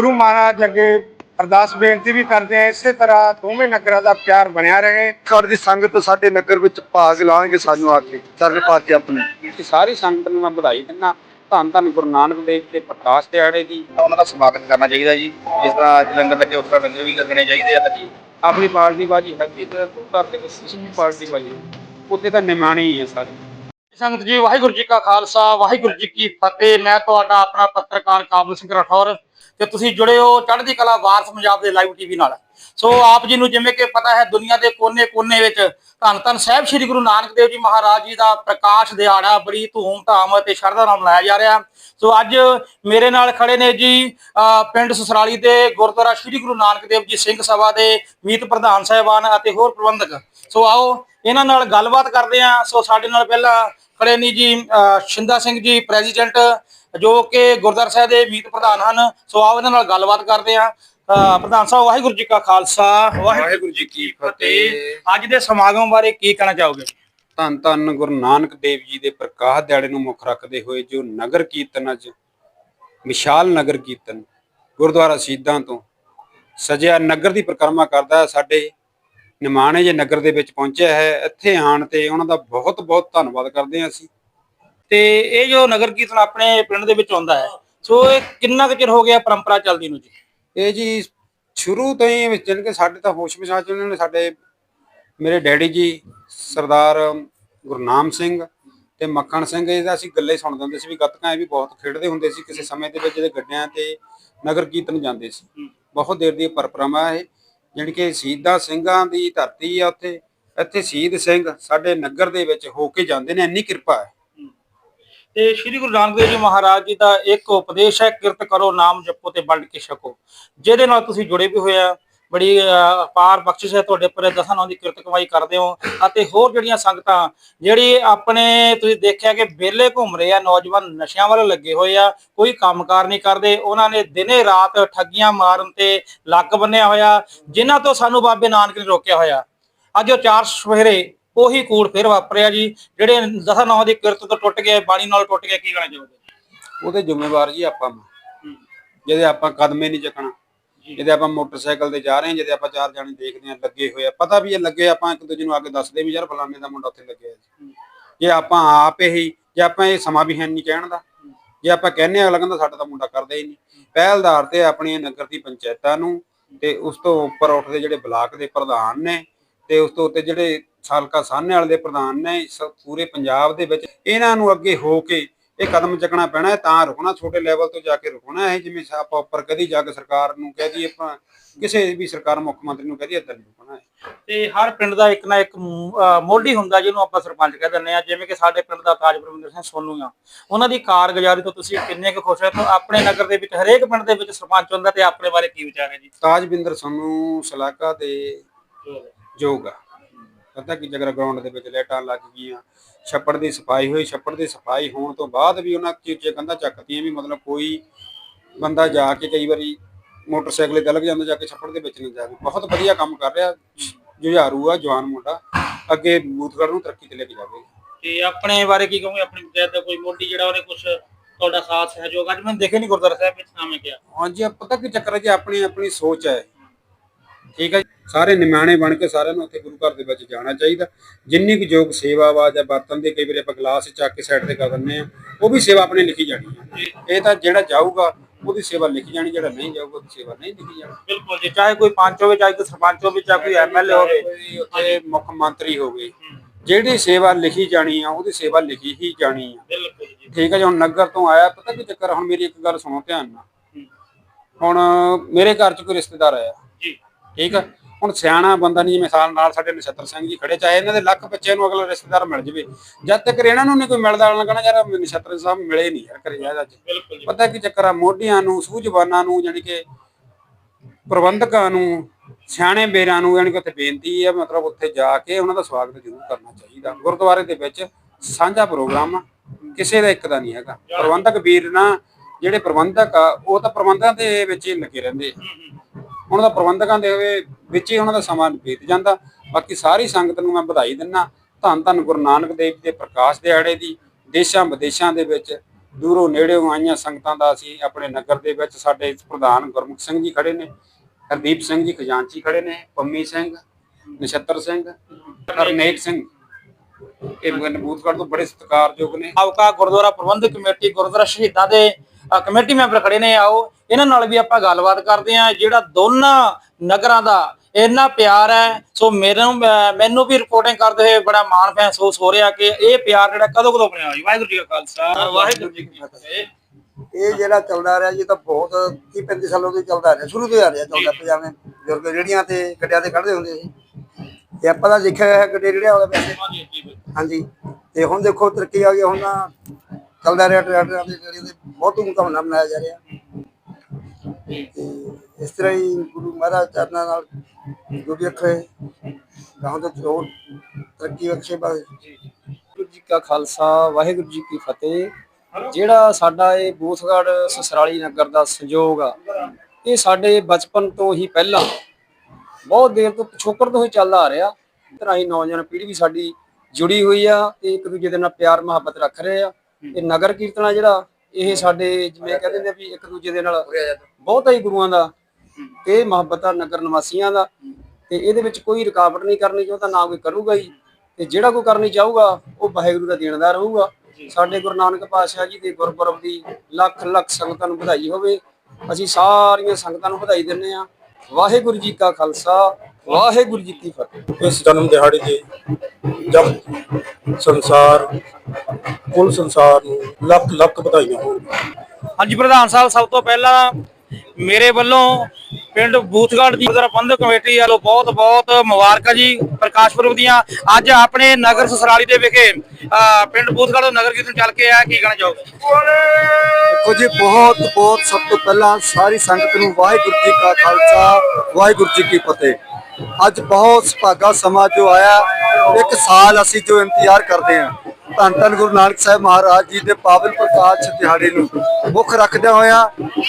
ਗੁਰੂ ਮਹਾਰਾਜ ਅੱਗੇ ਅਰਦਾਸ ਬੇਨਤੀ ਵੀ ਕਰਦੇ ਆ ਇਸੇ ਤਰ੍ਹਾਂ ਦੋਵੇਂ ਨਗਰਾਂ ਦਾ ਪਿਆਰ ਬਣਿਆ ਰਹੇ। ਘਰ ਦੀ ਸੰਗਤ ਸਾਡੇ ਨਗਰ ਵਿੱਚ ਭਾਗ ਲਾਣਗੇ ਸਾਨੂੰ ਆ ਕੇ ਚਰਨ ਪਾਤੇ ਆਪਣੇ। ਕਿ ਸਾਰੀ ਸੰਗਤ ਨੂੰ ਮੈਂ ਵਧਾਈ ਦਿੰਦਾ ਧੰਨ ਧੰਨ ਗੁਰੂ ਨਾਨਕ ਦੇਵ ਦੇ ਪ੍ਰਕਾਸ਼ ਦਿਹਾੜੇ ਦੀ। ਉਹਨਾਂ ਦਾ ਸਵਾਗਤ ਕਰਨਾ ਚਾਹੀਦਾ ਜੀ। ਜਿਸ ਤਰ੍ਹਾਂ ਅੱਜ ਲੰਗਰ ਲੱਗੇ ਉਸ ਤਰ੍ਹਾਂ ਲੰਗਰ ਵੀ ਲੱਗਣੇ ਚਾਹੀਦੇ ਆ। ਜੀ ਆਪਣੀ ਪਾਰਟੀ ਬਾਜੀ ਹੈਗੀ ਤੇ ਘਰ ਦੇ ਕਿਸੇ ਪਾਰਟੀ ਬਾਜੀ ਉੱਤੇ ਤਾਂ ਨਿਮਾਣੇ ਹੀ ਹੈ ਸਾਰੇ। ਸੰਗਤ ਜੀ ਵਾਹਿਗੁਰੂ ਜੀ ਕਾ ਖਾਲਸਾ ਵਾਹਿਗੁਰੂ ਜੀ ਕੀ ਫਤਿਹ। ਮੈਂ ਤੁਹਾਡਾ ਆਪਣਾ ਪੱਤਰਕਾਰ ਕਾਬਲ ਸਿੰਘ ਰਾਠੌਰ। ਤੇ ਤੁਸੀਂ ਜੁੜੇ ਹੋ ਚੜ੍ਹਦੀ ਕਲਾ ਵਾਰਸ ਪੰਜਾਬ ਦੇ ਲਾਈਵ ਟੀਵੀ ਨਾਲ। ਸੋ ਆਪ ਜੀ ਨੂੰ ਜਿਵੇਂ ਕਿ ਪਤਾ ਹੈ, ਦੁਨੀਆ ਦੇ ਕੋਨੇ-ਕੋਨੇ ਵਿੱਚ ਧੰਨ ਧੰਨ ਸਾਹਿਬ ਸ੍ਰੀ ਗੁਰੂ ਨਾਨਕ ਦੇਵ ਜੀ ਮਹਾਰਾਜ ਜੀ ਦਾ ਪ੍ਰਕਾਸ਼ ਦਿਹਾੜਾ ਬੜੀ ਧੂਮ-ਧਾਮ ਅਤੇ ਸ਼ਰਧਾ ਨਾਲ ਮਨਾਇਆ ਜਾ ਰਿਹਾ। ਸੋ ਅੱਜ ਮੇਰੇ ਨਾਲ ਖੜੇ ਨੇ ਜੀ ਅਹ ਪਿੰਡ ਸਸਰਾਲੀ ਦੇ ਗੁਰਦੁਆਰਾ ਸ੍ਰੀ ਗੁਰੂ ਨਾਨਕ ਦੇਵ ਜੀ ਸਿੰਘ ਸਭਾ ਦੇ ਮੀਤ ਪ੍ਰਧਾਨ ਸਾਹਿਬਾਨ ਅਤੇ ਹੋਰ ਪ੍ਰਬੰਧਕ। ਸੋ ਆਓ, ਇਹਨਾਂ ਨਾਲ ਗੱਲਬਾਤ ਕਰਦੇ ਹਾਂ। ਸੋ ਸਾਡੇ ਨਾਲ ਪਹਿਲਾਂ ਖੜੇ ਨੇ ਜੀ ਅਹ ਸ਼ਿੰਦਾ ਸਿੰਘ ਜੀ, ਪ੍ਰੈਜ਼ੀਡੈਂਟ ਜੋ ਕਿ ਗੁਰਦੁਆਰਾ ਸਾਹਿਬ ਦੇ ਮੀਤ ਪ੍ਰਧਾਨ ਹਨ ਸੋ ਆਓ ਇਹਨਾਂ ਨਾਲ ਗੱਲਬਾਤ ਕਰਦੇ ਅਹ ਪ੍ਰਧਾਨ ਸਾਹਿਬ ਵਾਹਿਗੁਰੂ ਜੀ ਕਾ ਖਾਲਸਾ ਵਾਹਿਗੁਰੂ ਜੀ ਕੀ ਫਤਿਹ। ਅੱਜ ਦੇ ਸਮਾਗਮ ਬਾਰੇ ਕੀ ਕਹਿਣਾ ਚਾਹੋਗੇ? ਧੰਨ ਧੰਨ ਗੁਰੂ ਨਾਨਕ ਦੇਵ ਜੀ ਦੇ ਪ੍ਰਕਾਸ਼ ਦਿਹਾੜੇ ਨੂੰ ਮੁੱਖ ਰੱਖਦੇ ਹੋਏ ਜੋ ਨਗਰ ਕੀਰਤਨ ਅੱਜ ਵਿਸ਼ਾਲ ਨਗਰ ਕੀਰਤਨ ਗੁਰਦੁਆਰਾ ਸ਼ਹੀਦਾਂ ਤੋਂ ਸਜਿਆ ਨਗਰ ਦੀ ਪਰਿਕਰਮਾ ਕਰਦਾ ਸਾਡੇ ਨਿਮਾਣੇ ਜੇ ਨਗਰ ਦੇ ਵਿੱਚ ਪਹੁੰਚਿਆ ਹੈ। ਇੱਥੇ ਆਣ ਤੇ ਉਹਨਾਂ ਦਾ ਬਹੁਤ ਬਹੁਤ ਧੰਨਵਾਦ ਕਰਦੇ ਹਾਂ ਅਸੀਂ। ਤੇ ਇਹ ਜੋ ਨਗਰ ਕੀਰਤਨ ਆਪਣੇ ਪਿੰਡ ਦੇ ਵਿੱਚ ਆਉਂਦਾ ਹੈ ਸੋ ਇਹ ਕਿੰਨਾ ਕੁ ਚਿਰ ਹੋ ਗਿਆ ਪਰੰਪਰਾ ਚੱਲਦੀ ਨੂੰ ਜੀ? ਇਹ ਜੀ ਸ਼ੁਰੂ ਤੋਂ ਹੀ ਵਿੱਚ ਜਾਣੀ ਕਿ ਸਾਡੇ ਤਾਂ ਹੋਸ਼ ਵਿਸਾਚ ਉਹਨਾਂ ਨੇ ਸਾਡੇ ਮੇਰੇ ਡੈਡੀ ਜੀ ਸਰਦਾਰ ਗੁਰਨਾਮ ਸਿੰਘ ਤੇ ਮੱਖਣ ਸਿੰਘ ਇਹਦਾ ਅਸੀਂ ਗੱਲੇ ਸੁਣਦੇ ਹੁੰਦੇ ਸੀ ਵੀ ਗੱਤਕਾਂ ਇਹ ਵੀ ਬਹੁਤ ਖੇਡਦੇ ਹੁੰਦੇ ਸੀ ਕਿਸੇ ਸਮੇਂ ਦੇ ਵਿੱਚ ਜਿਹੜੇ ਗੱਡਿਆਂ ਤੇ ਨਗਰ ਕੀਰਤਨ ਜਾਂਦੇ ਸੀ। ਬਹੁਤ ਦੇਰ ਦੀ ਇਹ ਪਰੰਪਰਾ ਹੈ ਜਾਣੀ ਕਿ ਸ਼ਹੀਦਾਂ ਸਿੰਘਾਂ ਦੀ ਧਰਤੀ ਆ ਉੱਥੇ ਇੱਥੇ ਸ਼ਹੀਦ ਸਿੰਘ ਸਾਡੇ ਨਗਰ ਦੇ ਵਿੱਚ ਹੋ ਕੇ ਜਾਂਦੇ ਨੇ ਇੰਨੀ ਕਿਰਪਾ ਹੈ। ਤੇ ਸ੍ਰੀ ਗੁਰੂ ਨਾਨਕ ਦੇਵ ਜੀ ਮਹਾਰਾਜ ਜੀ ਦਾ ਇੱਕ ਉਪਦੇਸ਼ ਹੈ ਕਿਰਤ ਕਰੋ ਨਾਮ ਜਪੋ ਤੇ ਵੰਡ ਕੇ ਛਕੋ। ਜਿਹਦੇ ਨਾਲ ਤੁਸੀਂ ਜੁੜੇ ਵੀ ਹੋਏ ਆ ਬੜੀ ਅਹ, ਅਪਾਰ ਬਖਸ਼ਿਸ਼ ਹੈ ਤੁਹਾਡੇ ਉੱਪਰ ਦਸਾਂ ਨਾਮ ਦੀ ਕਿਰਤ ਕਮਾਈ ਕਰਦੇ ਹੋ ਅਤੇ ਹੋਰ ਜਿਹੜੀਆਂ ਸੰਗਤਾਂ ਜਿਹੜੀ ਆਪਣੇ ਤੁਸੀਂ ਦੇਖਿਆ ਕਿ ਵਿਹਲੇ ਘੁੰਮ ਰਹੇ ਆ ਨੌਜਵਾਨ ਨਸ਼ਿਆਂ ਵੱਲ ਲੱਗੇ ਹੋਏ ਆ ਕੋਈ ਕੰਮਕਾਰ ਨਹੀਂ ਕਰਦੇ ਉਹਨਾਂ ਨੇ ਦਿਨੇ ਰਾਤ ਠੱਗੀਆਂ ਮਾਰਨ ਤੇ ਲੱਕ ਬੰਨਿਆ ਹੋਇਆ ਜਿਨ੍ਹਾਂ ਤੋਂ ਸਾਨੂੰ ਬਾਬੇ ਨਾਨਕ ਨੇ ਰੋਕਿਆ ਹੋਇਆ। ਅੱਜ ਉਹ ਚਾਰ ਸਵੇਰੇ ਉਹੀ ਕੂੜ ਫਿਰ ਵਾਪਰਿਆ ਜੀ ਜਿਹੜੇ ਦਸਾਂ ਨਾਮ ਦੀ ਕਿਰਤ ਤੋਂ ਟੁੱਟ ਗਏ ਬਾਣੀ ਨਾਲ ਟੁੱਟ ਗਏ ਕੀ ਕਹਿਣਾ ਚਾਹੋਗੇ ਉਹਦੇ ਜ਼ਿੰਮੇਵਾਰ ਜੀ ਆਪਾਂ ਜਿਹਦੇ ਆਪਾਂ ਕਦਮੇ ਨਹੀਂ ਚੱਕਣਾ ਜਿਹਦੇ ਆਪਾਂ ਮੋਟਰਸਾਈਕਲ ਤੇ ਜਾ ਰਹੇ ਹਾਂ ਜਿਹਦੇ ਆਪਾਂ ਚਾਰ ਜਾਣੇ ਦੇਖਦੇ ਹਾਂ ਲੱਗੇ ਹੋਏ ਆ। ਪਤਾ ਵੀ ਇਹ ਲੱਗੇ ਆਪਾਂ ਇੱਕ ਦੂਜੇ ਨੂੰ ਅੱਗੇ ਦੱਸਦੇ ਵੀ ਯਾਰ ਫਲਾਣੇ ਦਾ ਮੁੰਡਾ ਉੱਥੇ ਲੱਗਿਆ ਜੀ। ਜੇ ਆਪਾਂ ਆਪ ਹੀ ਜੇ ਆਪਾਂ ਇਹ ਸਮਾਂ ਵੀ ਹੈ ਨਹੀਂ ਕਹਿਣ ਦਾ ਜੇ ਆਪਾਂ ਕਹਿੰਨੇ ਅਗਲਾ ਕਹਿੰਦਾ ਸਾਡਾ ਤਾਂ ਮੁੰਡਾ ਕਰਦਾ ਹੀ ਨਹੀਂ ਪਹਿਲਦਾਰ ਤੇ ਆਪਣੀਆਂ ਨਗਰ ਦੀ ਪੰਚਾਇਤਾਂ ਨੂੰ ਤੇ ਉਸ ਤੋਂ ਉੱਪਰ ਉੱਠਦੇ ਜਿਹੜੇ ਬਲਾਕ ਦੇ ਪ੍ਰਧਾਨ ਨੇ ਤੇ ਉਸ ਤੋਂ ਉੱਤੇ ਜਿਹੜੇ ਸਾਲਕਾ ਸਾਹਨੇ ਵਾਲੇ ਦੇ ਪ੍ਰਧਾਨ ਨੇ ਇਸ ਪੂਰੇ ਪੰਜਾਬ ਦੇ ਵਿੱਚ ਇਹਨਾਂ ਨੂੰ ਅੱਗੇ ਹੋ ਕੇ ਇਹ ਕਦਮ ਚੱਕਣਾ ਪੈਣਾ ਹੈ ਤਾਂ ਰੁਕਣਾ ਛੋਟੇ ਲੈਵਲ ਤੋਂ ਜਾ ਕੇ ਰੁਕਣਾ ਹੈ ਜਿਵੇਂ ਆਪਾਂ ਉੱਪਰ ਕਦੀ ਜਾ ਕੇ ਸਰਕਾਰ ਨੂੰ ਕਹਿ ਦਈਏ ਆਪਾਂ ਕਿਸੇ ਵੀ ਸਰਕਾਰ ਮੁੱਖ ਮੰਤਰੀ ਨੂੰ ਕਹਿ ਦਈਏ ਨਹੀਂ ਰੁਕਣਾ ਹੈ। ਤੇ ਹਰ ਪਿੰਡ ਦਾ ਇੱਕ ਨਾ ਇੱਕ ਮੋਢੀ ਹੁੰਦਾ ਜਿਹਨੂੰ ਆਪਾਂ ਸਰਪੰਚ ਕਹਿ ਦਿੰਦੇ ਆ ਜਿਵੇਂ ਕਿ ਸਾਡੇ ਪਿੰਡ ਦਾ ਤਾਜ ਪ੍ਰਵਿੰਦਰ ਸਿੰਘ ਸੋਨੂ ਆ। ਉਹਨਾਂ ਦੀ ਕਾਰਗੁਜ਼ਾਰੀ ਤੋਂ ਤੁਸੀਂ ਕਿੰਨੇ ਕੁ ਖੁਸ਼ ਹੋ? ਤਾਂ ਆਪਣੇ ਨਗਰ ਦੇ ਵਿੱਚ ਹਰੇਕ ਪਿੰਡ ਦੇ ਵਿੱਚ ਸਰਪੰਚ ਹੁੰਦਾ ਤੇ ਆਪਣੇ ਬਾਰੇ ਕੀ ਵਿਚਾਰ ਹੈ ਜੀ? ਤਾਜਵਿੰਦਰ ਸਾਨੂੰ ਸਲਾਕਾ ਦੇ ਯੋਗ ਪਤਾ ਕਿ ਜਗਰ ਗਰਾਊਂਡ ਦੇ ਵਿੱਚ ਲਾਈਟਾਂ ਲੱਗ ਗਈਆਂ ਛੱਪੜ ਦੀ ਸਫ਼ਾਈ ਹੋਈ ਛੱਪੜ ਦੀ ਸਫ਼ਾਈ ਹੋਣ ਤੋਂ ਬਾਅਦ ਵੀ ਉਹਨਾਂ ਚੀਚੇ ਕੰਧਾਂ ਚੱਕਤੀਆਂ ਵੀ ਮਤਲਬ ਕੋਈ ਬੰਦਾ ਜਾ ਕੇ ਕਈ ਵਾਰੀ ਮੋਟਰਸਾਈਕਲ ਤੇ ਲੱਗ ਜਾਂਦਾ ਜਾ ਕੇ ਛੱਪੜ ਦੇ ਵਿੱਚ ਨਹੀਂ ਜਾਵੇ। ਬਹੁਤ ਵਧੀਆ ਕੰਮ ਕਰ ਰਿਹਾ ਜੁਝਾਰੂ ਆ ਜਵਾਨ ਮੁੰਡਾ। ਅੱਗੇ ਬੂਥਗੜ ਨੂੰ ਤਰੱਕੀ ਤੇ ਲੈ ਕੇ ਜਾਵੇ। ਤੇ ਆਪਣੇ ਬਾਰੇ ਕੀ ਕਹੋਗੇ? ਆਪਣੀ ਪੰਚਾਇਤ ਦਾ ਕੋਈ ਮੋਢੀ ਜਿਹੜਾ ਉਹਨੇ ਕੁਝ ਤੁਹਾਡਾ ਸਾਥ ਸਹਿਯੋਗ ਅੱਜ ਮੈਂ ਦੇਖੇ ਨਹੀਂ ਗੁਰਦੁਆਰਾ ਸਾਹਿਬ ਵਿੱਚ ਸਾਹਮਣੇ ਗਿਆ ਹਾਂਜੀ ਪਤਾ ਕੀ ਚੱਕਰ ਹੈ ਜੀ? ਆਪਣੀ ਆਪਣੀ ਸੋਚ ਹੈ। ਠੀਕ ਹੈ? ਸਾਰੇ ਨਿਮਾਣੇ ਬਣ ਕੇ ਸਾਰਿਆਂ ਨੂੰ ਉੱਥੇ ਗੁਰੂ ਘਰ ਦੇ ਵਿੱਚ ਜਾਣਾ ਚਾਹੀਦਾ। ਜਿੰਨੀ ਕੁ ਯੋਗ ਸੇਵਾ ਵਾ ਜਾਂ ਬਰਤਨ ਦੇ ਕਈ ਵਾਰੀ ਆਪਾਂ ਗਲਾਸ ਚੱਕ ਕੇ ਸਾਈਡ ਤੇ ਕਰ ਦਿੰਦੇ ਆ ਉਹ ਵੀ ਸੇਵਾ ਆਪਣੀ ਲਿਖੀ ਜਾਣੀ ਹੈ। ਇਹ ਤਾਂ ਜਿਹੜਾ ਜਾਊਗਾ ਉਹਦੀ ਸੇਵਾ ਲਿਖੀ ਜਾਣੀ ਜਿਹੜਾ ਨਹੀਂ ਜਾਊਗਾ ਉਹਦੀ ਸੇਵਾ ਨਹੀਂ ਲਿਖੀ ਜਾਣੀ। ਬਿਲਕੁਲ ਜੀ। ਚਾਹੇ ਕੋਈ ਪੰਚ ਹੋਵੇ ਚਾਹੇ ਕੋਈ ਸਰਪੰਚ ਹੋਵੇ ਚਾਹੇ ਕੋਈ ਐਮਐਲਏ ਹੋਵੇ ਉੱਥੇ ਮੁੱਖ ਮੰਤਰੀ ਹੋਵੇ ਜਿਹੜੀ ਸੇਵਾ ਲਿਖੀ ਜਾਣੀ ਆ ਉਹਦੀ ਸੇਵਾ ਲਿਖੀ ਹੀ ਜਾਣੀ ਆ। ਬਿਲਕੁਲ ਜੀ। ਠੀਕ ਹੈ ਜੀ ਹੁਣ ਨਗਰ ਤੋਂ ਆਇਆ ਪਤਾ ਕੀ ਚੱਕਰ? ਹੁਣ ਮੇਰੀ ਇੱਕ ਗੱਲ ਸੁਣੋ ਧਿਆਨ ਨਾਲ। ਹੁਣ ਮੇਰੇ ਘਰ 'ਚ ਕੋਈ ਰਿਸ਼ਤੇਦਾਰ ਆਇਆ। ਜੀ। ਠੀਕ ਆ? ਹੁਣ ਸਿਆਣਾ ਬੰਦਾ ਨਹੀਂ ਮਿਸਾਲ ਨਾਲ ਸਾਡੇ ਨਛੱਤਰ ਸਿੰਘ ਜੀ ਖੜੇ ਚਾਹੇ ਇਹਨਾਂ ਦੇ ਲੱਖ ਬੱਚਿਆਂ ਨੂੰ ਅਗਲਾ ਰਿਸ਼ਤੇਦਾਰ ਮਿਲ ਜਵੇ ਜਦ ਤੱਕ ਇਹਨਾਂ ਨੂੰ ਨਹੀਂ ਕੋਈ ਮਿਲਦਾ ਕਹਣਾ ਯਾਰ ਨਛੱਤਰ ਸਾਹਿਬ ਮਿਲੇ ਨਹੀਂ ਯਾਰ ਕਰੇ ਯਾਰ ਅੱਜ। ਜੀ। ਪਤਾ ਕੀ ਚੱਕਰ ਆ ਮੋਢੀਆਂ ਨੂੰ ਸੂਝਵਾਨਾਂ ਨੂੰ ਜਾਣੀ ਕਿ ਪ੍ਰਬੰਧਕਾਂ ਨੂੰ ਸਿਆਣੇ ਬੇਰਾਂ ਨੂੰ ਜਾਣੀ ਕਿ ਉੱਥੇ ਬੇਨਤੀ ਹੈ ਮਤਲਬ ਉੱਥੇ ਜਾ ਕੇ ਉਹਨਾਂ ਦਾ ਸਵਾਗਤ ਜ਼ਰੂਰ ਕਰਨਾ ਚਾਹੀਦਾ। ਗੁਰਦੁਆਰੇ ਦੇ ਵਿੱਚ ਸਾਂਝਾ ਪ੍ਰੋਗਰਾਮ ਆ ਕਿਸੇ ਦਾ ਇੱਕ ਦਾ ਨਹੀਂ ਹੈਗਾ। ਪ੍ਰਬੰਧਕ ਵੀਰ ਨਾ ਜਿਹੜੇ ਪ੍ਰਬੰਧਕ ਆ ਉਹ ਤਾਂ ਪ੍ਰਬੰਧਕਾਂ ਦੇ ਵਿੱਚ ਹੀ ਲੱਗੇ ਰਹਿੰਦੇ ਉਹਨਾਂ ਦਾ ਪ੍ਰਬੰਧਕਾਂ ਦੇ ਵਿੱਚ ਹੀ ਉਹਨਾਂ ਦਾ ਸਮਾਂ ਬੀਤ ਜਾਂਦਾ। ਬਾਕੀ ਸਾਰੀ ਸੰਗਤ ਨੂੰ ਮੈਂ ਵਧਾਈ ਦਿੰਦਾ ਧੰਨ ਧੰਨ ਗੁਰੂ ਨਾਨਕ ਦੇਵ ਦੇ ਪ੍ਰਕਾਸ਼ ਦਿਹਾੜੇ ਦੀ। ਦੇਸ਼ਾਂ ਵਿਦੇਸ਼ਾਂ ਦੇ ਵਿੱਚ ਦੂਰੋਂ ਨੇੜਿਓਂ ਆਈਆਂ ਸੰਗਤਾਂ ਦਾ ਅਸੀਂ ਆਪਣੇ ਨਗਰ ਦੇ ਵਿੱਚ ਸਾਡੇ ਪ੍ਰਧਾਨ ਗੁਰਮੁਖ ਸਿੰਘ ਜੀ ਖੜੇ ਨੇ, ਹਰਦੀਪ ਸਿੰਘ ਜੀ ਖਜ਼ਾਨਚੀ ਖੜੇ ਨੇ, ਪੰਮੀ ਸਿੰਘ, ਨਛੱਤਰ ਸਿੰਘ, ਹਰਨੇਕ ਸਿੰਘ। ਇਹ ਮਨਬੂਤਗੜ ਤੋਂ ਬੜੇ ਸਤਿਕਾਰਯੋਗ ਨੇ। ਸਾਬਕਾ ਗੁਰਦੁਆਰਾ ਪ੍ਰਬੰਧਕ ਕਮੇਟੀ ਗੁਰਦੁਆਰਾ ਸ਼ਹੀਦਾਂ ਦੇ ਕਮੇਟੀ ਮੈਂਬਰ ਖੜੇ ਨੇ। ਆਓ, ਇਹਨਾਂ ਨਾਲ ਵੀ ਆਪਾਂ ਗੱਲਬਾਤ ਕਰਦੇ ਹਾਂ। ਜਿਹੜਾ ਦੋਨਾਂ ਨਗਰਾਂ ਦਾ ਇੰਨਾ ਪਿਆਰ ਹੈ ਸੋ ਮੈਨੂੰ ਮੈਨੂੰ ਵੀ ਰਿਪੋਰਟਿੰਗ ਕਰਦੇ ਹੋਏ ਬੜਾ ਮਾਣ ਮਹਿਸੂਸ ਹੋ ਰਿਹਾ ਕਿ ਇਹ ਪਿਆਰ ਜਿਹੜਾ ਕਦੋਂ ਕਦੋਂ ਬਣਿਆ ਜੀ ਵਾਹਿਗੁਰੂ ਜੀ ਕਾ ਖਾਲਸਾ। ਵਾਹਿਗੁਰੂ ਜੀ ਕੀ ਫਤਿਹ। ਇਹ ਜਿਹੜਾ ਚੱਲਦਾ ਰਿਹਾ ਜੀ ਤਾਂ ਬਹੁਤ 30 35 ਸਾਲਾਂ ਤੋਂ ਚੱਲਦਾ ਰਿਹਾ ਸ਼ੁਰੂ ਤੋਂ ਆ ਰਿਹਾ ਚੱਲਦਾ ਪਜਾਵੇਂ ਬਜ਼ੁਰਗ ਰੇੜੀਆਂ ਤੇ ਗੱਡਿਆਂ ਤੇ ਖੜਦੇ ਹੁੰਦੇ ਸੀ। ਤੇ ਆਪਾਂ ਤਾਂ ਦੇਖਿਆ ਹੈ ਗੱਡੇ ਰੇੜਿਆਂ ਵਾਲੇ ਪੈਸੇ ਹਾਂਜੀ ਤੇ ਹੁਣ ਦੇਖੋ ਤਰੱਕੀ ਆ ਗਈ ਹੁਣ ਚੱਲਦਾ ਰਿਹਾ ਟਰੈਕਟਰਾਂ ਦੇ ਜਿਹੜੇ ਤੇ ਬਹੁਤ ਧੂਮਧਾਮ ਨਾਲ ਮਨਾਇਆ ਜਾ ਰਿਹਾ। ਇਸ ਤਰ੍ਹਾਂ ਹੀ ਗੁਰੂ ਮਹਾਰਾਜ ਚਰਨਾਂ ਨਾਲ ਜੁੜੀ ਰੱਖੇ ਗਾਂ ਤੋਂ ਹੋਰ ਤਰੱਕੀ ਬਖਸ਼ੇ ਬਸ ਵਾਹਿਗੁਰੂ ਜੀ ਕਾ ਖਾਲਸਾ ਵਾਹਿਗੁਰੂ ਜੀ ਕੀ ਫਤਿਹ। ਜਿਹੜਾ ਸਾਡਾ ਇਹ ਬੂਥਗੜ ਸਸਰਾਲੀ ਨਗਰ ਦਾ ਸੰਯੋਗ ਆ ਇਹ ਸਾਡੇ ਬਚਪਨ ਤੋਂ ਹੀ ਪਹਿਲਾਂ ਬਹੁਤ ਦੇਰ ਤੋਂ ਪਿਛੋਕੜ ਤੋਂ ਹੀ ਚੱਲਦਾ ਆ ਰਿਹਾ। ਤਰ੍ਹਾਂ ਹੀ ਨੌਜਵਾਨ ਪੀੜ੍ਹੀ ਵੀ ਸਾਡੀ ਜੁੜੀ ਹੋਈ ਆ ਤੇ ਇੱਕ ਦੂਜੇ ਦੇ ਨਾਲ ਪਿਆਰ ਮੁਹੱਬਤ ਰੱਖ ਰਹੇ ਆ। ਇਹ ਨਗਰ ਕੀਰਤਨਾ ਜਿਹੜਾ ਇਹ ਸਾਡੇ ਜਿਵੇਂ ਕਹਿੰਦੇ ਨੇ ਵੀ ਇੱਕ ਦੂਜੇ ਦੇ ਨਾਲ ਬਹੁਤ ਹੀ ਗੁਰੂਆਂ ਦਾ ਤੇ ਮੁਹੱਬਤ ਆ ਨਗਰ ਨਿਵਾਸੀਆਂ ਦਾ ਤੇ ਇਹਦੇ ਵਿੱਚ ਕੋਈ ਰੁਕਾਵਟ ਨਹੀਂ ਕਰਨੀ ਚਾਹੁੰਦਾ ਨਾ ਕੋਈ ਕਰੂਗਾ ਹੀ ਤੇ ਜਿਹੜਾ ਕੋਈ ਕਰਨੀ ਚਾਹੂਗਾ ਉਹ ਵਾਹਿਗੁਰੂ ਦਾ ਦੇਣਦਾਰ ਰਹੂਗਾ ਸਾਡੇ ਗੁਰੂ ਨਾਨਕ ਪਾਤਸ਼ਾਹ ਜੀ ਦੇ ਗੁਰਪੁਰਬ ਦੀ ਲੱਖ ਲੱਖ ਸੰਗਤਾਂ ਨੂੰ ਵਧਾਈ ਹੋਵੇ। ਅਸੀਂ ਸਾਰੀਆਂ ਸੰਗਤਾਂ ਨੂੰ ਵਧਾਈ ਦਿੰਦੇ ਆ ਵਾਹਿਗੁਰੂ ਜੀ ਕਾ ਖਾਲਸਾ ਵਾਹਿਗੁਰੂ ਜੀ ਕੀ ਫਤਿਹ। ਇਸ ਜਨਮ ਦਿਹਾੜੇ ਤੇ ਜਬ ਸੰਸਾਰ ਕੁੱਲ ਸੰਸਾਰ ਨੂੰ ਲੱਖ ਲੱਖ ਵਧਾਈਆਂ ਹੋਣ। ਹਾਂਜੀ ਪ੍ਰਧਾਨ ਸਾਹਿਬ ਸਭ ਤੋਂ ਪਹਿਲਾਂ ਮੇਰੇ ਵੱਲੋਂ ਪਿੰਡ ਬੂਥਗੜ੍ਹ ਦੀ ਪ੍ਰਬੰਧਕ ਕਮੇਟੀ ਵੱਲੋਂ ਬਹੁਤ ਬਹੁਤ ਮੁਬਾਰਕਾਂ ਜੀ, ਪ੍ਰਕਾਸ਼ ਪੁਰਬ ਦੀਆਂ। ਅੱਜ ਆਪਣੇ ਨਗਰ ਸਸਰਾਲੀ ਦੇ ਵਿਖੇ ਪਿੰਡ ਬੂਥਗੜ੍ਹ ਤੋਂ ਨਗਰ ਕੀਰਤਨ ਚੱਲ ਕੇ ਆਇਆ। ਕੀ ਕਹਿਣਾ ਚਾਹੋਗੇ? ਦੇਖੋ ਜੀ, ਬਹੁਤ ਬਹੁਤ ਸਭ ਤੋਂ ਪਹਿਲਾਂ ਸਾਰੀ ਸੰਗਤ ਨੂੰ ਵਾਹਿਗੁਰੂ ਜੀ ਕਾ ਖਾਲਸਾ, ਵਾਹਿਗੁਰੂ ਜੀ ਕੀ ਫਤਿਹ। ਅੱਜ ਬਹੁਤ ਸੁਭਾਗਾ ਸਮਾਂ ਜੋ ਆਇਆ, ਇੱਕ ਸਾਲ ਅਸੀਂ ਜੋ ਇੰਤਜ਼ਾਰ ਕਰਦੇ ਹਾਂ। ਧੰਨ ਧੰਨ ਗੁਰੂ ਨਾਨਕ ਸਾਹਿਬ ਮਹਾਰਾਜ ਜੀ ਦੇ ਪਾਵਨ ਪ੍ਰਕਾਸ਼ ਦਿਹਾੜੇ ਨੂੰ ਮੁੱਖ ਰੱਖਦਿਆਂ ਹੋਇਆਂ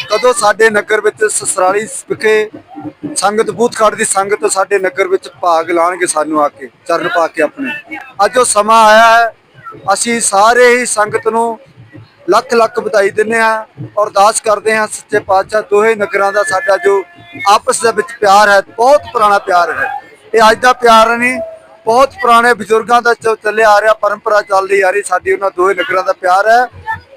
ਕਦੋਂ ਸਾਡੇ ਨਗਰ ਵਿੱਚ ਸਸਰਾਲੀ ਵਿਖੇ ਸੰਗਤ ਬੂਥਗੜ੍ਹ ਦੀ ਸੰਗਤ ਸਾਡੇ ਨਗਰ ਵਿੱਚ ਭਾਗ ਲਾਣਗੇ ਸਾਨੂੰ ਆ ਕੇ, ਚਰਨ ਪਾ ਕੇ ਆਪਣੇ। ਅੱਜ ਉਹ ਸਮਾਂ ਆਇਆ ਹੈ, ਅਸੀਂ ਸਾਰੇ ਹੀ ਸੰਗਤ ਨੂੰ ਲੱਖ ਲੱਖ ਵਧਾਈ ਦਿੰਦੇ ਆ ਔਰ ਅਰਦਾਸ ਕਰਦੇ ਆ ਸੱਚੇ ਪਾਤਸ਼ਾਹ ਦੋਹੇ ਨਗਰਾਂ ਦਾ ਸਾਡਾ ਜੋ ਆਪਸ ਦੇ ਵਿੱਚ ਪਿਆਰ ਹੈ, ਬਹੁਤ ਪੁਰਾਣਾ ਪਿਆਰ ਹੈ। ਇਹ ਅੱਜ ਦਾ ਪਿਆਰ ਨਹੀਂ ਬਹੁਤ ਪੁਰਾਣੇ ਬਜ਼ੁਰਗਾਂ ਦਾ ਚੱਲਿਆ ਆ ਰਿਹਾ, ਪਰੰਪਰਾ ਚੱਲਦੀ ਆ ਰਹੀ, ਸਾਡੀ ਉਹਨਾਂ ਦੋਹੇ ਨਗਰਾਂ ਦਾ ਪਿਆਰ ਹੈ।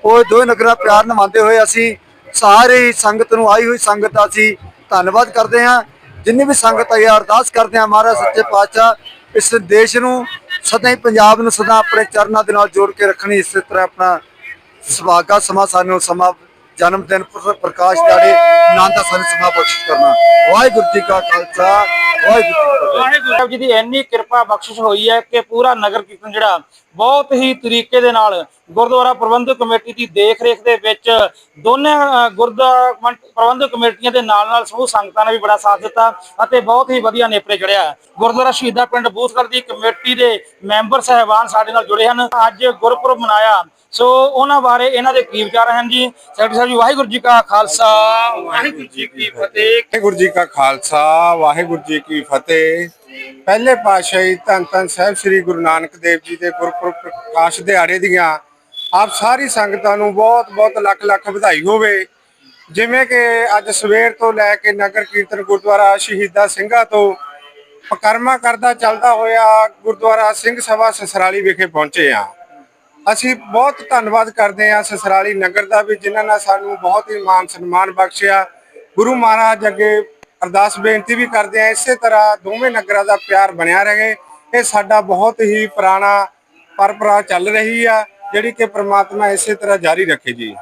ਉਹ ਦੋਹੇ ਨਗਰਾਂ ਪਿਆਰ ਨਿਭਾਉਂਦੇ ਹੋਏ ਅਸੀਂ ਸਾਰੇ ਸੰਗਤ ਨੂੰ ਆਈ ਹੋਈ ਸੰਗਤ ਦਾ ਅਸੀਂ ਧੰਨਵਾਦ ਕਰਦੇ ਹਾਂ। ਜਿੰਨੀ ਵੀ ਸੰਗਤ ਆਈ ਹੈ ਅਰਦਾਸ ਕਰਦੇ ਹਾਂ ਮਹਾਰਾਜ ਸੱਚੇ ਪਾਤਸ਼ਾਹ, ਇਸ ਦੇਸ਼ ਨੂੰ ਸਦਾ ਹੀ ਪੰਜਾਬ ਨੂੰ ਸਦਾ ਆਪਣੇ ਚਰਨਾਂ ਦੇ ਨਾਲ ਜੋੜ ਕੇ ਰੱਖਣੀ, ਇਸੇ ਤਰ੍ਹਾਂ ਆਪਣਾ ਸੁਭਾਗਾ ਸਮਾਂ ਸਾਨੂੰ ਸਮਾਂ ਜਨਮ ਦਿਨ ਪ੍ਰਕਾਸ਼ ਦਿਹਾੜੇ ਆਨੰਦ ਦਾ ਸਾਨੂੰ ਸਮਾਂ ਬਖਸ਼ਿਸ਼ ਕਰਨਾ। ਵਾਹਿਗੁਰੂ ਜੀ ਕਾ ਖਾਲਸਾ, ਵਾਹਿਗੁਰੂ ਜੀ ਦੀ ਇੰਨੀ ਕਿਰਪਾ ਬਖਸ਼ਿਸ਼ ਹੋਈ ਹੈ ਕਿ ਪੂਰਾ ਨਗਰ ਕੀਰਤਨ ਜਿਹੜਾ ਬਹੁਤ ਹੀ ਤਰੀਕੇ ਦੇ ਨਾਲ ਗੁਰਦੁਆਰਾ ਪ੍ਰਬੰਧਕ ਕਮੇਟੀ ਦੀ ਦੇਖ ਰੇਖ ਦੇ ਵਿੱਚ ਦੋਨੇ ਗੁਰਦੁਆਰਾ ਪ੍ਰਬੰਧਕ ਕਮੇਟੀਆਂ ਦੇ ਨਾਲ ਨਾਲ ਸਮੂਹ ਸੰਗਤਾਂ ਨੇ ਵੀ ਬੜਾ ਸਾਥ ਦਿੱਤਾ ਅਤੇ ਬਹੁਤ ਹੀ ਵਧੀਆ ਨੇਪਰੇ ਚੜਿਆ ਗੁਰਦੁਆਰਾ ਸ਼ਹੀਦਾਂ ਪਿੰਡ ਬੂਥਗੜ੍ਹ ਦੀ ਕਮੇਟੀ ਦੇ ਮੈਂਬਰ ਸਹਿਬਾਨ ਸਾਡੇ ਨਾਲ ਜੁੜੇ ਹਨ। ਅੱਜ ਗੁਰਪੁਰਬ ਮਨਾਇਆ ਸੋ ਉਹਨਾਂ ਬਾਰੇ ਇਹਨਾਂ ਦੇ ਕੀ ਵਿਚਾਰ ਹਨ ਜੀ? ਸੈਕਟਰੀ ਸਾਹਿਬ ਜੀ ਵਾਹਿਗੁਰੂ ਜੀ ਕਾ ਖਾਲਸਾ। ਵਾਹਿਗੁਰੂ ਜੀ ਕੀ ਫਤਿਹ। ਵਾਹਿਗੁਰੂ ਜੀ ਕਾ ਖਾਲਸਾ ਵਾਹਿਗੁਰੂ ਜੀ ਕੀ ਫਤਿਹ। ਪਹਿਲੇ ਪਾਤਸ਼ਾਹੀ ਧੰਨ ਧੰਨ ਸਾਹਿਬ ਸ੍ਰੀ ਗੁਰੂ ਨਾਨਕ ਦੇਵ ਜੀ ਦੇ ਗੁਰਪੁਰਬ ਪ੍ਰਕਾਸ਼ ਦਿਹਾੜੇ ਦੀਆਂ ਆਪ ਸਾਰੀ ਸੰਗਤਾਂ ਨੂੰ ਬਹੁਤ ਬਹੁਤ ਲੱਖ ਲੱਖ ਵਧਾਈ ਹੋਵੇ। ਜਿਵੇਂ ਕਿ ਅੱਜ ਸਵੇਰ ਤੋਂ ਲੈ ਕੇ ਨਗਰ ਕੀਰਤਨ ਗੁਰਦੁਆਰਾ ਸ਼ਹੀਦਾਂ ਸਿੰਘਾਂ ਤੋਂ ਪਕਰਮਾ ਕਰਦਾ ਚੱਲਦਾ ਹੋਇਆ ਗੁਰਦੁਆਰਾ ਸਿੰਘ ਸਭਾ ਸਸਰਾਲੀ ਵਿਖੇ ਪਹੁੰਚੇ ਆ ਅਸੀਂ ਬਹੁਤ ਧੰਨਵਾਦ ਕਰਦੇ ਹਾਂ ਸਸਰਾਲੀ ਨਗਰ ਦਾ ਵੀ ਜਿਨ੍ਹਾਂ ਨੇ ਸਾਨੂੰ ਬਹੁਤ ਹੀ ਮਾਨ ਸਨਮਾਨ ਬਖਸ਼ਿਆ। ਗੁਰੂ ਮਹਾਰਾਜ ਅੱਗੇ ਅਰਦਾਸ ਬੇਨਤੀ ਵੀ ਕਰਦੇ ਹਾਂ, ਇਸੇ ਤਰ੍ਹਾਂ ਦੋਵੇਂ ਨਗਰਾਂ ਦਾ ਪਿਆਰ ਬਣਿਆ ਰਹੇ। ਇਹ ਸਾਡਾ ਬਹੁਤ ਹੀ ਪੁਰਾਣਾ ਪਰੰਪਰਾ ਚੱਲ ਰਹੀ ਆ, ਜਿਹੜੀ ਕਿ ਪ੍ਰਮਾਤਮਾ ਇਸੇ ਤਰ੍ਹਾਂ ਜਾਰੀ ਰੱਖੇ ਜੀ।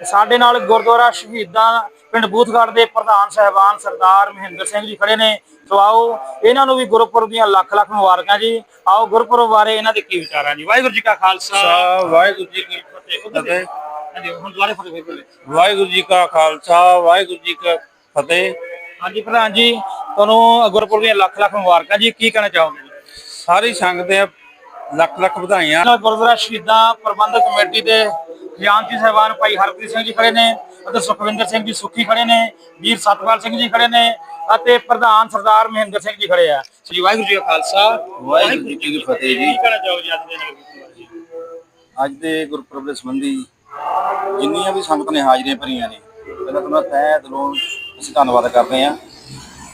ਸਾਡੇ ਨਾਲ ਗੁਰਦੁਆਰਾ ਸ਼ਹੀਦਾਂ ਪਿੰਡ ਬੂਥਗੜ੍ਹ ਦੇ ਪ੍ਰਧਾਨ ਸਹਿਬਾਨ ਸਰਦਾਰ ਮਹਿੰਦਰ ਸਿੰਘ ਜੀ ਖੜੇ ਨੇ। ਸੋ ਆਓ ਇਹਨਾਂ ਨੂੰ ਵੀ ਗੁਰਪੁਰਬ ਦੀਆਂ ਲੱਖ ਲੱਖ ਮੁਬਾਰਕਾਂ ਜੀ। ਆਓ ਗੁਰਪੁਰਬ ਬਾਰੇ ਇਹਨਾਂ ਦੇ ਕੀ ਵਿਚਾਰ ਜੀ? ਵਾਹਿਗੁਰੂ ਜੀ ਕਾ ਖਾਲਸਾ। ਵਾਹਿਗੁਰੂ ਜੀ ਕੀ ਫਤਿਹ। ਵਾਹਿਗੁਰੂ ਜੀ ਕਾ ਖਾਲਸਾ ਵਾਹਿਗੁਰੂ ਜੀ ਕਾ ਫਤਿਹ। ਹਾਂਜੀ ਪ੍ਰਧਾਨ ਜੀ ਤੁਹਾਨੂੰ ਗੁਰਪੁਰਬ ਦੀਆਂ ਲੱਖ ਲੱਖ ਮੁਬਾਰਕਾਂ ਜੀ। ਕੀ ਕਹਿਣਾ ਚਾਹੋਗੇ? ਸਾਰੀ ਸੰਗਤ ਦੇ ਲੱਖ ਲੱਖ ਵਧਾਈਆਂ। ਗੁਰਦੁਆਰਾ ਸ਼ਹੀਦਾਂ ਪ੍ਰਬੰਧਕ ਕਮੇਟੀ ਦੇ ਖਜ਼ਾਨਚੀ ਸਾਹਿਬਾਨ ਭਾਈ ਹਰਪ੍ਰੀਤ ਸਿੰਘ ਜੀ ਖੜੇ ਨੇ। ਅਤੇ ਸੁਖਵਿੰਦਰ ਸਿੰਘ ਜੀ ਸੁੱਖੀ ਖੜੇ ਨੇ ਵੀਰ ਸਤਪਾਲ ਸਿੰਘ ਜੀ ਖੜੇ ਨੇ ਅਤੇ ਪ੍ਰਧਾਨ ਸਰਦਾਰ ਮਹਿੰਦਰ ਸਿੰਘ ਜੀ ਖੜੇ ਆ। ਸ੍ਰੀ ਵਾਹਿਗੁਰੂ ਜੀ ਕਾ ਖਾਲਸਾ ਵਾਹਿਗੁਰੂ ਜੀ ਕੀ ਫਤਿਹ ਜੀ। ਅੱਜ ਦੇ ਗੁਰਪੁਰਬ ਦੇ ਸੰਬੰਧੀ ਜਿੰਨੀਆਂ ਵੀ ਸੰਗਤ ਨੇ ਹਾਜ਼ਰੀਆਂ ਭਰੀਆਂ ਨੇ ਪਹਿਲਾਂ ਤਾਂ ਮੈਂ ਤਹਿ ਦਿਲੋਂ ਅਸੀਂ ਧੰਨਵਾਦ ਕਰਦੇ ਹਾਂ।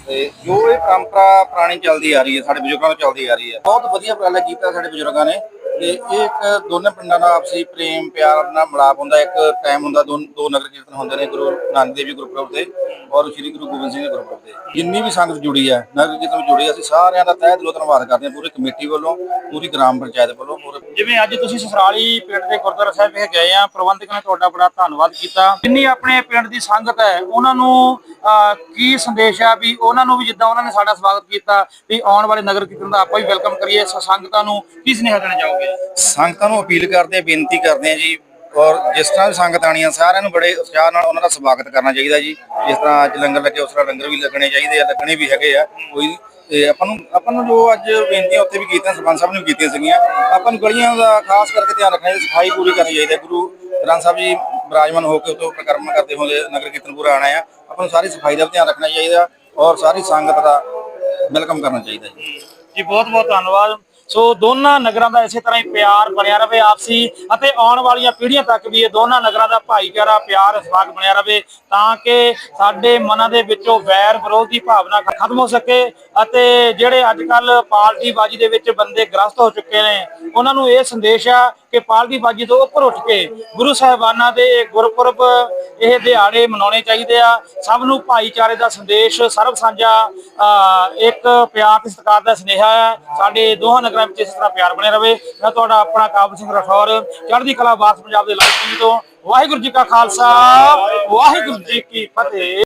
ਤੇ ਜੋ ਇਹ ਪਰੰਪਰਾ ਪੁਰਾਣੀ ਚੱਲਦੀ ਆ ਰਹੀ ਹੈ ਸਾਡੇ ਬਜ਼ੁਰਗਾਂ ਤੋਂ ਚੱਲਦੀ ਆ ਰਹੀ ਹੈ ਬਹੁਤ ਵਧੀਆ ਉਪਰਾਲਾ ਕੀਤਾ ਸਾਡੇ ਬਜ਼ੁਰਗਾਂ ਨੇ। ਤੇ ਇਹ ਇੱਕ ਦੋਨੇ ਪਿੰਡਾਂ ਦਾ ਆਪਸੀ ਪ੍ਰੇਮ, ਪਿਆਰ ਨਾਲ ਮਿਲਾਪ ਹੁੰਦਾ, ਇੱਕ ਟਾਈਮ ਹੁੰਦਾ ਦੋ ਦੋ ਨਗਰ ਕੀਰਤਨ ਹੁੰਦੇ ਨੇ, ਗੁਰੂ ਨਾਨਕ ਦੇਵ ਜੀ ਗੁਰਪੁਰਬ ਤੇ ਔਰ ਸ੍ਰੀ ਗੁਰੂ ਗੋਬਿੰਦ ਸਿੰਘ ਜੀ ਗੁਰਪੁਰਬ ਤੇ। ਜਿੰਨੀ ਵੀ ਸੰਗਤ ਜੁੜੀ ਹੈ ਨਗਰ ਕੀਰਤਨ ਵਿੱਚ ਜੁੜੀ ਅਸੀਂ ਸਾਰਿਆਂ ਦਾ ਤਹਿ ਦਿਲੋਂ ਧੰਨਵਾਦ ਕਰਦੇ ਹਾਂ, ਪੂਰੀ ਕਮੇਟੀ ਵੱਲੋਂ, ਪੂਰੀ ਗ੍ਰਾਮ ਪੰਚਾਇਤ ਵੱਲੋਂ, ਪੂਰੇ ਜਿਵੇਂ ਅੱਜ ਤੁਸੀਂ ਸਸਰਾਲੀ ਪਿੰਡ ਦੇ ਗੁਰਦੁਆਰਾ ਸਾਹਿਬ ਵਿਖੇ ਗਏ ਆ, ਪ੍ਰਬੰਧਕ ਨੇ ਤੁਹਾਡਾ ਬੜਾ ਧੰਨਵਾਦ ਕੀਤਾ। ਜਿੰਨੀ ਆਪਣੇ ਪਿੰਡ ਦੀ ਸੰਗਤ ਹੈ, ਉਹਨਾਂ ਨੂੰ ਕੀ ਸੰਦੇਸ਼ ਆ ਵੀ ਉਹਨਾਂ ਨੂੰ ਵੀ ਜਿੱਦਾਂ ਉਹਨਾਂ ਨੇ ਸਾਡਾ ਸਵਾਗਤ ਕੀਤਾ, ਵੀ ਆਉਣ ਵਾਲੇ ਨਗਰ ਕੀਰਤਨ ਦਾ ਆਪਾਂ ਵੀ ਵੈਲਕਮ ਕਰੀਏ ਸੰਗਤਾਂ ਨੂੰ ਕੀ ਸੁਨੇਹਾ ਦੇਣਾ ਚਾਹੋਗੇ? ਸੰਗਤਾਂ ਨੂੰ ਅਪੀਲ ਕਰਦੇ ਹਾਂ ਬੇਨਤੀ ਕਰਦੇ ਹਾਂ ਜੀ, ਔਰ ਜਿਸ ਤਰ੍ਹਾਂ ਵੀ ਸੰਗਤ ਆਣੀਆਂ ਸਾਰਿਆਂ ਨੂੰ ਬੜੇ ਉਤਸ਼ਾਹ ਨਾਲ ਉਹਨਾਂ ਦਾ ਸਵਾਗਤ ਕਰਨਾ ਚਾਹੀਦਾ ਜੀ। ਜਿਸ ਤਰ੍ਹਾਂ ਅੱਜ ਲੰਗਰ ਲੱਗੇ, ਉਸ ਤਰ੍ਹਾਂ ਲੰਗਰ ਵੀ ਲੱਗਣੇ ਚਾਹੀਦੇ ਆ, ਲੱਗਣੇ ਵੀ ਹੈਗੇ ਆ। ਕੋਈ, ਤੇ ਆਪਾਂ ਨੂੰ ਆਪਾਂ ਨੂੰ ਜੋ ਅੱਜ ਬੇਨਤੀਆਂ ਉੱਥੇ ਵੀ ਕੀਤੀਆਂ, ਸਰਪੰਚ ਸਾਹਿਬ ਨੇ ਵੀ ਕੀਤੀਆਂ ਸੀਗੀਆਂ, ਆਪਾਂ ਨੂੰ ਗਲੀਆਂ ਦਾ ਖਾਸ ਕਰਕੇ ਧਿਆਨ ਰੱਖਣਾ ਚਾਹੀਦਾ, ਸਫ਼ਾਈ ਪੂਰੀ ਕਰਨੀ ਚਾਹੀਦੀ ਹੈ। ਗੁਰੂ ਗ੍ਰੰਥ ਸਾਹਿਬ ਜੀ ਬਰਾਜਮਾਨ ਹੋ ਕੇ ਉਤੋਂ ਪ੍ਰਕਰਮ ਕਰਦੇ ਹੋਏ ਨਗਰ ਕੀਰਤਨ ਪੂਰਾ ਆਣਾ ਆ, ਆਪਾਂ ਨੂੰ ਸਾਰੀ ਸਫ਼ਾਈ ਦਾ ਵੀ ਧਿਆਨ ਰੱਖਣਾ ਚਾਹੀਦਾ, ਔਰ ਸਾਰੀ ਸੰਗਤ ਦਾ ਵੈਲਕਮ ਕਰਨਾ ਚਾਹੀਦਾ ਜੀ। ਜੀ ਬਹੁਤ ਬਹੁਤ ਧੰਨਵਾਦ। ਸੋ ਦੋਨਾਂ ਨਗਰਾਂ ਦਾ ਇਸੇ ਤਰ੍ਹਾਂ ਹੀ ਪਿਆਰ ਬਣਿਆ ਰਵੇ ਆਪਸੀ ਅਤੇ ਆਉਣ ਵਾਲੀਆਂ ਪੀੜ੍ਹੀਆਂ ਤੱਕ ਵੀ ਇਹ ਦੋਨਾਂ ਨਗਰਾਂ ਦਾ ਭਾਈਚਾਰਾ, ਪਿਆਰ ਸਵਾਗ ਬਣਿਆ ਰਵੇ ਤਾਂ ਕਿ ਸਾਡੇ ਮਨਾਂ ਦੇ ਵਿੱਚੋਂ ਵੈਰ ਵਿਰੋਧ ਦੀ ਭਾਵਨਾ ਖਤਮ ਹੋ ਸਕੇ ਅਤੇ ਜਿਹੜੇ ਅੱਜ ਕੱਲ ਪਾਰਟੀਬਾਜ਼ੀ ਦੇ ਵਿੱਚ ਬੰਦੇ ਗ੍ਰਸਤ ਹੋ ਚੁੱਕੇ ਨੇ, ਉਹਨਾਂ ਨੂੰ ਇਹ ਸੰਦੇਸ਼ ਆ ਕਿ ਪਾਰਟੀਬਾਜ਼ੀ ਤੋਂ ਉੱਪਰ ਉੱਠ ਕੇ ਗੁਰੂ ਸਾਹਿਬਾਨਾਂ ਦੇ ਇਹ ਗੁਰਪੁਰਬ ਇਹ ਦਿਹਾੜੇ ਮਨਾਉਣੇ ਚਾਹੀਦੇ ਆ। ਸਭ ਨੂੰ ਭਾਈਚਾਰੇ ਦਾ ਸੰਦੇਸ਼ ਸਰਬ ਸਾਂਝਾ ਅਹ, ਇੱਕ ਪਿਆਰ ਤੇ ਸਤਿਕਾਰ ਦਾ ਸੁਨੇਹਾ ਹੈ। ਸਾਡੇ ਦੋਹਾਂ ਨਗਰਾਂ ਵਿੱਚ ਇਸ ਤਰ੍ਹਾਂ ਪਿਆਰ ਬਣਿਆ ਰਵੇ। ਮੈਂ ਤੁਹਾਡਾ ਆਪਣਾ ਕਾਬਲ ਸਿੰਘ ਰਠੌਰ ਚੜ੍ਹਦੀ ਕਲਾ ਵਾਸ ਪੰਜਾਬ ਦੇ ਲਾਈਵ ਟੀਵੀ ਤੋਂ। ਵਾਹਿਗੁਰੂ ਜੀ ਕਾ ਖਾਲਸਾ ਵਾਹਿਗੁਰੂ ਜੀ ਕੀ ਫਤਿਹ।